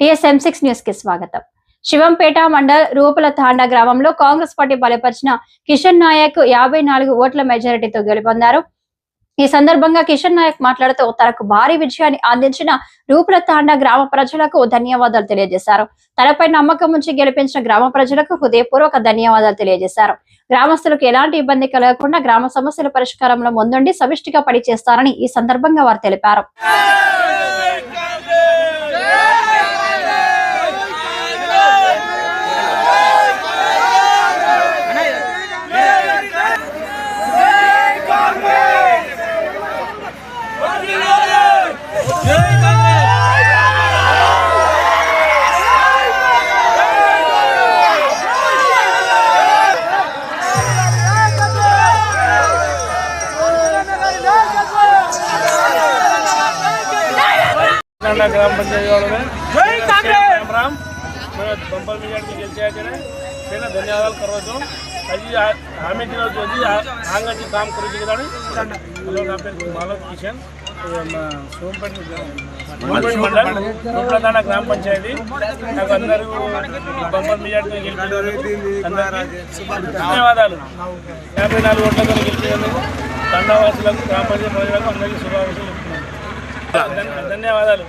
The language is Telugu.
టిఎస్ఎం సిక్స్ న్యూస్కి స్వాగతం. శివంపేట మండల్ రూపల తాండా గ్రామంలో కాంగ్రెస్ పార్టీ బలపరిచిన కిషన్ నాయక్ యాభై నాలుగు ఓట్ల మెజారిటీతో గెలుపొందారు. ఈ సందర్భంగా కిషన్ నాయక్ మాట్లాడుతూ తనకు భారీ విజయాన్ని అందించిన రూపుల తాండా గ్రామ ప్రజలకు ధన్యవాదాలు తెలియజేశారు. తనపై నమ్మకం ఉంచి గెలిపించిన గ్రామ ప్రజలకు హృదయపూర్వక ధన్యవాదాలు తెలియజేశారు. గ్రామస్తులకు ఎలాంటి ఇబ్బంది కలగకుండా గ్రామ సమస్యల పరిష్కారంలో ముందుండి సమిష్టిగా పనిచేస్తారని ఈ సందర్భంగా వారు తెలిపారు. નાના ગ્રામ પંચાયત રામ રામ બંબર બજાર નીકળી છે તેને ધન્યવાદ કરો છો હજી હામે હજી આગળ જે કામ કર્યું છે માલક કિશન సోంపల్లి గ్రామ. పంచాయతీ. నాకు అందరూ బొమ్మల మిజార్టీతో గెలిపించారు ధన్యవాదాలు. యాభై నాలుగు ఓట్లతో గెలిచినందుకు తండావాసులకు గ్రామ పంచాయతీ ప్రజలకు అందరికీ శుభాకాంక్షలు చెప్తున్నాను. ధన్యవాదాలు.